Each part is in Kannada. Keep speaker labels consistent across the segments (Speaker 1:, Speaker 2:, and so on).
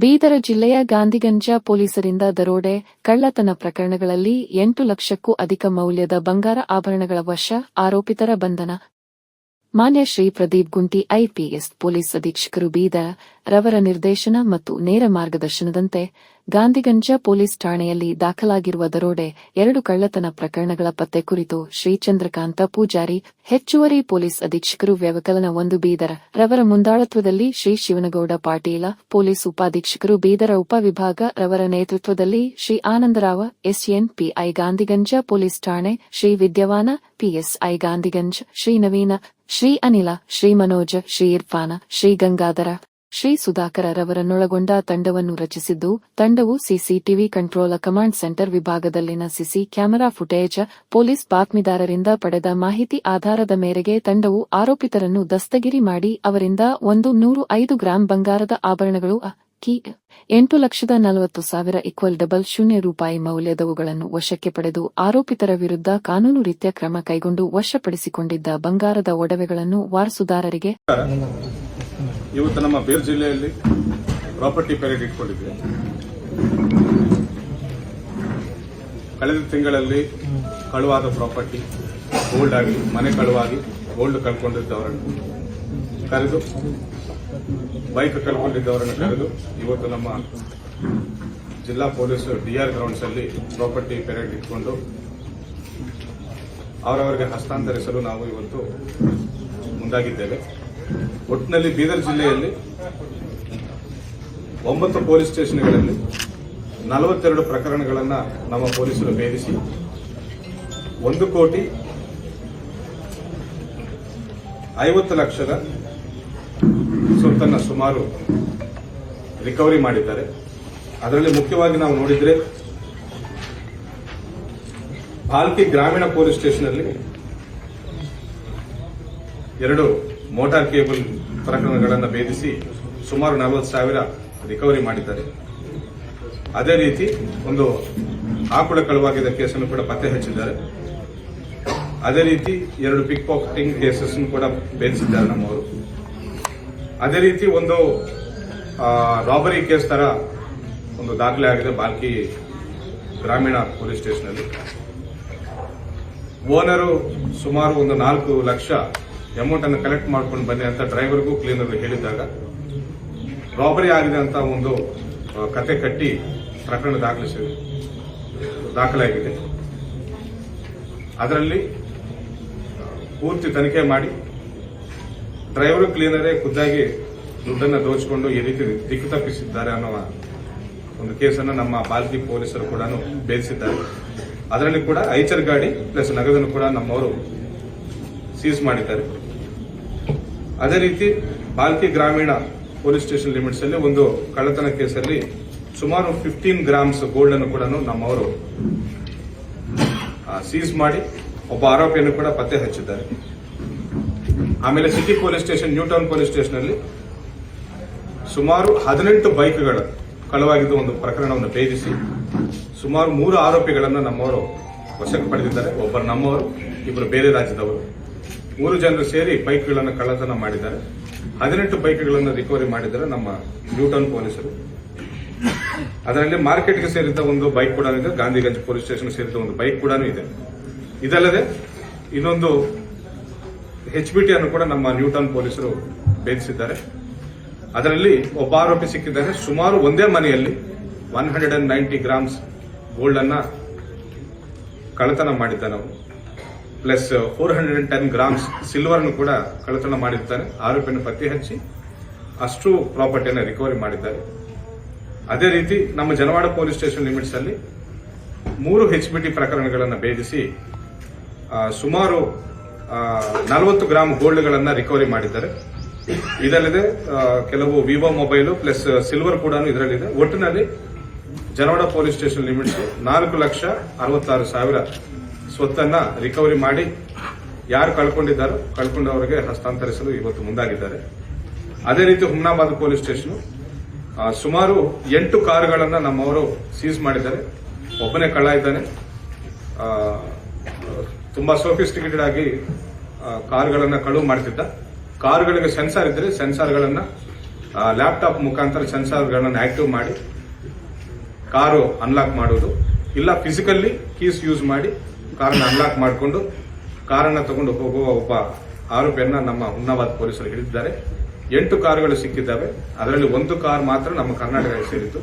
Speaker 1: ಬೀದರ ಜಿಲ್ಲೆಯ ಗಾಂಧಿಗಂಜ ಪೊಲೀಸರಿಂದ ದರೋಡೆ, ಕಳ್ಳತನ ಪ್ರಕರಣಗಳಲ್ಲಿ ಎಂಟು ಲಕ್ಷಕ್ಕೂ ಅಧಿಕ ಮೌಲ್ಯದ ಬಂಗಾರ ಆಭರಣಗಳ ವಶ, ಆರೋಪಿತರ ಬಂಧನ. ಮಾನ್ಯ ಶ್ರೀ ಪ್ರದೀಪ್ ಗುಂಟಿ, ಐಪಿಎಸ್ ಪೊಲೀಸ್ ಅಧೀಕ್ಷಕರು ಬೀದರ್. ರವರ ನಿರ್ದೇಶನ ಮತ್ತು ನೇರ ಮಾರ್ಗದರ್ಶನದಂತೆ ಗಾಂಧಿಗಂಜ ಪೊಲೀಸ್ ಠಾಣೆಯಲ್ಲಿ ದಾಖಲಾಗಿರುವ ದರೋಡೆ ಎರಡು ಕಳ್ಳತನ ಪ್ರಕರಣಗಳ ಪತ್ತೆ ಕುರಿತು ಶ್ರೀ ಚಂದ್ರಕಾಂತ ಪೂಜಾರಿ, ಹೆಚ್ಚುವರಿ ಪೊಲೀಸ್ ಅಧೀಕ್ಷಕರು ವ್ಯವಕಲನ ಒಂದು ಬೀದರ. ರವರ ಮುಂದಾಳತ್ವದಲ್ಲಿ ಶ್ರೀ ಶಿವನಗೌಡ ಪಾಟೀಲ, ಪೊಲೀಸ್ ಉಪಾಧೀಕ್ಷಕರು ಬೀದರ ಉಪವಿಭಾಗ ರವರ ನೇತೃತ್ವದಲ್ಲಿ Shri Anandrao SN PI Gandhiganj police ಠಾಣೆ. ಶ್ರೀ ವಿದ್ಯವಾನ, ಪಿಎಸ್ಐ ಗಾಂಧಿಗಂಜ್. ಶ್ರೀ ನವೀನ, ಶ್ರೀ ಅನಿಲ, ಶ್ರೀ ಮನೋಜ, ಶ್ರೀ ಇರ್ಫಾನ, ಶ್ರೀ ಗಂಗಾಧರ. ಶ್ರೀ ಸುಧಾಕರ ರವರನ್ನೊಳಗೊಂಡ ತಂಡವನ್ನು ರಚಿಸಿದ್ದು, ತಂಡವು ಸಿಸಿಟಿವಿ ಕಂಟ್ರೋಲ್ ಕಮಾಂಡ್ ಸೆಂಟರ್ ವಿಭಾಗದಲ್ಲಿನ ಸಿಸಿ ಕ್ಯಾಮೆರಾ ಫುಟೇಜ್, ಪೊಲೀಸ್ ಬಾತ್ಮೀದಾರರಿಂದ ಪಡೆದ ಮಾಹಿತಿ ಆಧಾರದ ಮೇರೆಗೆ ತಂಡವು ಆರೋಪಿತರನ್ನು ದಸ್ತಗಿರಿ ಮಾಡಿ ಅವರಿಂದ ಒಂದು ನೂರು ಐದು ಗ್ರಾಂ ಬಂಗಾರದ ಆಭರಣಗಳು ಅಕ್ಕಿ ಎಂಟು ಲಕ್ಷದ ನಲವತ್ತು ಸಾವಿರ ಈಕ್ವಲ್ ಡಬಲ್ ಶೂನ್ಯ ರೂಪಾಯಿ ಮೌಲ್ಯದವುಗಳನ್ನು ವಶಕ್ಕೆ ಪಡೆದು ಆರೋಪಿತರ ವಿರುದ್ಧ ಕಾನೂನು ರೀತ್ಯ ಕ್ರಮ ಕೈಗೊಂಡು ವಶಪಡಿಸಿಕೊಂಡಿದ್ದ ಬಂಗಾರದ ಒಡವೆಗಳನ್ನು ವಾರಸುದಾರರಿಗೆ
Speaker 2: ಇವತ್ತು ನಮ್ಮ ಬೇರ್ ಜಿಲ್ಲೆಯಲ್ಲಿ ಪ್ರಾಪರ್ಟಿ ಪೆರೇಡ್ ಇಟ್ಕೊಂಡಿದ್ವಿ. ಕಳೆದ ತಿಂಗಳಲ್ಲಿ ಕಳುವಾದ ಪ್ರಾಪರ್ಟಿ ಗೋಲ್ಡ್ ಆಗಿ, ಮನೆ ಕಳುವಾಗಿ ಗೋಲ್ಡ್ ಕಳ್ಕೊಂಡಿದ್ದವರನ್ನು ಕರೆದು ಬೈಕ್ ಕಳ್ಕೊಂಡಿದ್ದವರನ್ನು ಕರೆದು ಇವತ್ತು ನಮ್ಮ ಜಿಲ್ಲಾ ಪೊಲೀಸ್ ಡಿಆರ್ ಗ್ರೌಂಡ್ಸ್ ಅಲ್ಲಿ ಪ್ರಾಪರ್ಟಿ ಪೆರೇಡ್ ಇಟ್ಕೊಂಡು ಅವರವರಿಗೆ ಹಸ್ತಾಂತರಿಸಲು ನಾವು ಇವತ್ತು ಮುಂದಾಗಿದ್ದೇವೆ. ಒಟ್ಟಿನಲ್ಲಿ ಬೀದರ್ ಜಿಲ್ಲೆಯಲ್ಲಿ ಒಂಬತ್ತು ಪೊಲೀಸ್ ಸ್ಟೇಷನ್ಗಳಲ್ಲಿ ನಲವತ್ತೆರಡು ಪ್ರಕರಣಗಳನ್ನು ನಮ್ಮ ಪೊಲೀಸರು ಭೇದಿಸಿ, ಒಂದು ಕೋಟಿ ಐವತ್ತು ಲಕ್ಷದ ಸೊತ್ತನ್ನು ಸುಮಾರು ರಿಕವರಿ ಮಾಡಿದ್ದಾರೆ. ಅದರಲ್ಲಿ ಮುಖ್ಯವಾಗಿ ನಾವು ನೋಡಿದರೆ ಭಾಲ್ಕಿ ಗ್ರಾಮೀಣ ಪೊಲೀಸ್ ಸ್ಟೇಷನ್ನಲ್ಲಿ ಎರಡು ಮೋಟಾರ್ ಕೇಬಲ್ ಪ್ರಕರಣಗಳನ್ನು ಭೇದಿಸಿ ಸುಮಾರು ನಲವತ್ತು ಸಾವಿರ ರಿಕವರಿ ಮಾಡಿದ್ದಾರೆ. ಅದೇ ರೀತಿ ಒಂದು ಆಕುಳ ಕಳುವಾಗಿದ್ದ ಕೇಸನ್ನು ಕೂಡ ಪತ್ತೆ ಹಚ್ಚಿದ್ದಾರೆ. ಅದೇ ರೀತಿ ಎರಡು ಪಿಕ್ ಪಾಕೆಟಿಂಗ್ ಕೇಸಸ್ ಕೂಡ ಭೇದಿಸಿದ್ದಾರೆ ನಮ್ಮವರು. ಅದೇ ರೀತಿ ಒಂದು ರಾಬರಿ ಕೇಸ್ ತರ ಒಂದು ದಾಖಲೆ ಆಗಿದೆ ಬಾಲ್ಕಿ ಗ್ರಾಮೀಣ ಪೊಲೀಸ್ ಸ್ಟೇಷನ್ನಲ್ಲಿ. ಓನರು ಸುಮಾರು ಒಂದು ನಾಲ್ಕು ಲಕ್ಷ ಅಮೌಂಟ್ ಅನ್ನು ಕಲೆಕ್ಟ್ ಮಾಡ್ಕೊಂಡು ಬನ್ನಿ ಅಂತ ಡ್ರೈವರ್ಗೂ ಕ್ಲೀನರ್ಗೂ ಹೇಳಿದಾಗ ರಾಬರಿ ಆಗಿದೆ ಅಂತ ಒಂದು ಕತೆ ಕಟ್ಟಿ ಪ್ರಕರಣ ದಾಖಲಿಸಿ, ದಾಖಲಾಗಿದೆ. ಅದರಲ್ಲಿ ಪೂರ್ತಿ ತನಿಖೆ ಮಾಡಿ ಡ್ರೈವರು ಕ್ಲೀನರೇ ಖುದ್ದಾಗಿ ದುಡ್ಡನ್ನು ದೋಚಿಕೊಂಡು ಈ ರೀತಿ ದಿಕ್ಕು ತಪ್ಪಿಸಿದ್ದಾರೆ ಅನ್ನೋ ಒಂದು ಕೇಸನ್ನು ನಮ್ಮ ಬಾಲ್ಕಿ ಪೊಲೀಸರು ಕೂಡ ಬೇಯಿಸಿದ್ದಾರೆ ಅದರಲ್ಲಿ ಕೂಡ ಐಚರ್ ಗಾಡಿ ಪ್ಲಸ್ ನಗದನ್ನು ಕೂಡ ನಮ್ಮವರು ಸೀಸ್ ಮಾಡಿದ್ದಾರೆ. ಅದೇ ರೀತಿ ಬಾಲ್ಕಿ ಗ್ರಾಮೀಣ ಪೊಲೀಸ್ ಸ್ಟೇಷನ್ ಲಿಮಿಟ್ಸ್ ಅಲ್ಲಿ ಒಂದು ಕಳ್ಳತನ ಕೇಸಲ್ಲಿ ಸುಮಾರು ಫಿಫ್ಟೀನ್ ಗ್ರಾಮ್ಸ್ ಗೋಲ್ಡ್ ಅನ್ನು ಕೂಡ ನಮ್ಮವರು ಸೀಸ್ ಮಾಡಿ ಒಬ್ಬ ಆರೋಪಿಯನ್ನು ಕೂಡ ಪತ್ತೆ ಹಚ್ಚಿದ್ದಾರೆ. ಆಮೇಲೆ city police station new town police station ಅಲ್ಲಿ ಸುಮಾರು ಹದಿನೆಂಟು ಬೈಕ್ಗಳು ಕಳವಾಗಿದ್ದ ಒಂದು ಪ್ರಕರಣವನ್ನು ಭೇದಿಸಿ ಸುಮಾರು ಮೂರು ಆರೋಪಿಗಳನ್ನು ನಮ್ಮವರು ವಶಕ್ಕೆ ಪಡೆದಿದ್ದಾರೆ. ಒಬ್ಬರು ನಮ್ಮವರು ಇಬ್ಬರು ಬೇರೆ ರಾಜ್ಯದವರು. ಮೂರು ಜನರು ಸೇರಿ ಬೈಕ್ಗಳನ್ನು ಕಳ್ಳತನ ಮಾಡಿದ್ದಾರೆ. ಹದಿನೆಂಟು ಬೈಕ್ಗಳನ್ನು ರಿಕವರಿ ಮಾಡಿದ್ದಾರೆ ನಮ್ಮ ನ್ಯೂಟನ್ ಪೊಲೀಸರು. ಅದರಲ್ಲಿ ಮಾರ್ಕೆಟ್ಗೆ ಸೇರಿದ ಒಂದು ಬೈಕ್ ಕೂಡ ಇದೆ. ಗಾಂಧಿಗಂಜ್ ಪೊಲೀಸ್ ಸ್ಟೇಷನ್ ಸೇರಿದ ಒಂದು ಬೈಕ್ ಕೂಡ ಇದೆ. ಇದಲ್ಲದೆ ಇನ್ನೊಂದು ಎಚ್ ಬಿ ಟಿಯನ್ನು ಕೂಡ ನಮ್ಮ ನ್ಯೂಟನ್ ಪೊಲೀಸರು ಭೇದಿಸಿದ್ದಾರೆ. ಅದರಲ್ಲಿ ಒಬ್ಬ ಆರೋಪಿ ಸಿಕ್ಕಿದ್ದಾರೆ. ಸುಮಾರು ಒಂದೇ ಮನೆಯಲ್ಲಿ one hundred and ninety grams gold ಅನ್ನ ಕಳ್ಳತನ ಮಾಡಿದ್ದಾರೆ ಅವನು. Plus four hundred and ten grams silver ಅನ್ನು ಕೂಡ ಕಳ್ಳತನ ಮಾಡಿರ್ತಾರೆ. ಆರೋಪಿಯನ್ನು ಪತ್ತೆ ಹಚ್ಚಿ ಅಷ್ಟು ಪ್ರಾಪರ್ಟಿಯನ್ನು ರಿಕವರಿ ಮಾಡಿದ್ದಾರೆ. ಅದೇ ರೀತಿ ನಮ್ಮ ಜನವಾಡ ಪೊಲೀಸ್ ಸ್ಟೇಷನ್ ಲಿಮಿಟ್ಸ್ ಅಲ್ಲಿ ಮೂರು ಟಿ ಪ್ರಕರಣಗಳನ್ನು ಭೇದಿಸಿ ಸುಮಾರು ನಲವತ್ತು ಗ್ರಾಮ್ ಗೋಲ್ಡ್ಗಳನ್ನು ರಿಕವರಿ ಮಾಡಿದ್ದಾರೆ. ಇದಲ್ಲದೆ ಕೆಲವು ವಿವೋ ಮೊಬೈಲು ಪ್ಲಸ್ ಸಿಲ್ವರ್ ಕೂಡ ಇದರಲ್ಲಿದೆ. ಒಟ್ಟಿನಲ್ಲಿ ಜನವಾಡ ಪೊಲೀಸ್ ಸ್ಟೇಷನ್ ಲಿಮಿಟ್ಸ್ ನಾಲ್ಕು ಲಕ್ಷ ಅರವತ್ತಾರು ಸಾವಿರ ಸ್ವತ್ತನ್ನ ರಿಕವರಿ ಮಾಡಿ ಯಾರು ಕಳ್ಕೊಂಡಿದ್ದಾರೋ ಕಳ್ಕೊಂಡವರಿಗೆ ಹಸ್ತಾಂತರಿಸಲು ಇವತ್ತು ಮುಂದಾಗಿದ್ದಾರೆ. ಅದೇ ರೀತಿ ಹುಮ್ನಾಬಾದ್ ಪೊಲೀಸ್ ಸ್ಟೇಷನ್ ಸುಮಾರು ಎಂಟು ಕಾರುಗಳನ್ನ ನಮ್ಮವರು ಸೀಸ್ ಮಾಡಿದ್ದಾರೆ. ಒಬ್ಬನೇ ಕಳ್ಳ ಇದ್ದಾನೆ ತುಂಬಾ ಸೋಫಿಸ್ಟಿಕೇಟೆಡ್ ಆಗಿ ಕಾರುಗಳನ್ನ ಕಳುವು ಮಾಡ್ತಿದ್ದ. ಕಾರುಗಳಿಗೆ ಸೆನ್ಸಾರ್ ಇದ್ದರೆ ಸೆನ್ಸಾರ್ಗಳನ್ನ ಲ್ಯಾಪ್ಟಾಪ್ ಮುಖಾಂತರ ಸೆನ್ಸಾರ್ಗಳನ್ನು ಆಕ್ಟಿವ್ ಮಾಡಿ, ಕಾರು ಅನ್ಲಾಕ್ ಮಾಡೋದು ಇಲ್ಲ ಫಿಸಿಕಲ್ಲಿ ಕೀಸ್ ಯೂಸ್ ಮಾಡಿ ಕಾರನ್ನ ಅನ್ಲಾಕ್ ಮಾಡಿಕೊಂಡು, ಕಾರನ್ನ ತಗೊಂಡು ಹೋಗುವ ಒಬ್ಬ ಆರೋಪಿಯನ್ನ ನಮ್ಮ ಹುನ್ನಾಬಾದ್ ಪೊಲೀಸರು ಹಿಡಿದಿದ್ದಾರೆ. ಎಂಟು ಕಾರುಗಳು ಸಿಕ್ಕಿದ್ದಾವೆ. ಅದರಲ್ಲಿ ಒಂದು ಕಾರ್ ಮಾತ್ರ ನಮ್ಮ ಕರ್ನಾಟಕಕ್ಕೆ ಸೇರಿತ್ತು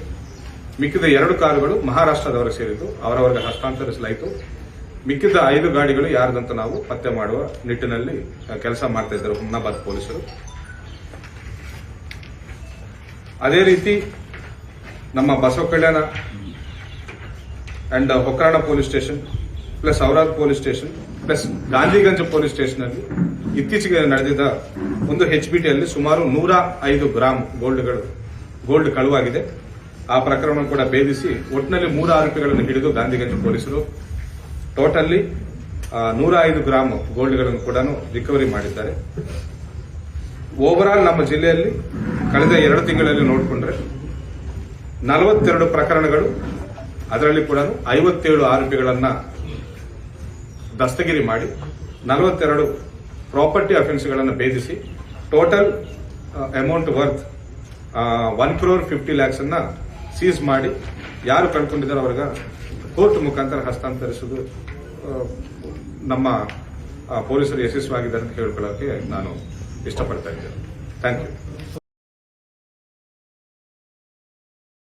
Speaker 2: ಮಿಕ್ಕಿದ ಎರಡು ಕಾರುಗಳು ಮಹಾರಾಷ್ಟ್ರದವರು ಸೇರಿದ್ದು. ಅವರವರಿಗೆ ಹಸ್ತಾಂತರಿಸಲಾಯಿತು. ಮಿಕ್ಕಿದ ಐದು ಗಾಡಿಗಳು ಯಾರ್ದಂತ ನಾವು ಪತ್ತೆ ಮಾಡುವ ನಿಟ್ಟಿನಲ್ಲಿ ಕೆಲಸ ಮಾಡ್ತಾ ಇದ್ದಾರೆ ಹುಮ್ನಾಬಾದ್ ಪೊಲೀಸರು. ಅದೇ ರೀತಿ ನಮ್ಮ Basava Kalyana and Hokrana police station plus Aurad police station, plus Gandhiganj police station ಅಲ್ಲಿ ಇತ್ತೀಚೆಗೆ ನಡೆದಿದ್ದ ಒಂದು ಎಚ್ ಬಿ ಟಿಯಲ್ಲಿ ಸುಮಾರು ನೂರ ಐದು ಗ್ರಾಮ್ ಗೋಲ್ಡ್ಗಳು, ಗೋಲ್ಡ್ ಕಳುವಾಗಿದೆ. ಆ ಪ್ರಕರಣ ಕೂಡ ಭೇದಿಸಿ ಒಟ್ಟಿನಲ್ಲಿ ಮೂರು ಆರೋಪಿಗಳನ್ನು ಹಿಡಿದು ಗಾಂಧಿಗಂಜ್ ಪೊಲೀಸರು. ಟೋಟಲ್ಲಿ ನೂರ ಐದು ಗ್ರಾಮ್ ಗೋಲ್ಡ್ಗಳನ್ನು ಕೂಡ ರಿಕವರಿ ಮಾಡಿದ್ದಾರೆ. ಓವರ್ ಆಲ್ ನಮ್ಮ ಜಿಲ್ಲೆಯಲ್ಲಿ ಕಳೆದ ಎರಡು ತಿಂಗಳಲ್ಲಿ ನೋಡಿಕೊಂಡ್ರೆ ನಲವತ್ತೆರಡು ಪ್ರಕರಣಗಳು, ಅದರಲ್ಲಿ ಕೂಡ ಐವತ್ತೇಳು ಆರೋಪಿಗಳನ್ನ ದಸ್ತಗಿರಿ ಮಾಡಿ ನಲವತ್ತೆರಡು ಪ್ರಾಪರ್ಟಿ ಅಫೆನ್ಸ್ಗಳನ್ನು ಭೇದಿಸಿ total amount worth one crore fifty lakhs ಅನ್ನ ಸೀಸ್ ಮಾಡಿ ಯಾರು ಕಳ್ಕೊಂಡಿದ್ದಾರೆ ಅವ್ರಿಗೆ? ಕೋರ್ಟ್ ಮುಖಾಂತರ ಹಸ್ತಾಂತರಿಸುವುದು ಆ, ನಮ್ಮ ಪೊಲೀಸರು ಯಶಸ್ವಿಯಾಗಿದ್ದಾರೆ ಅಂತ ಹೇಳ್ಕೊಳ್ಳೋಕೆ ನಾನು ಇಷ್ಟಪಡ್ತಾ ಇದ್ದೇನೆ. Thank you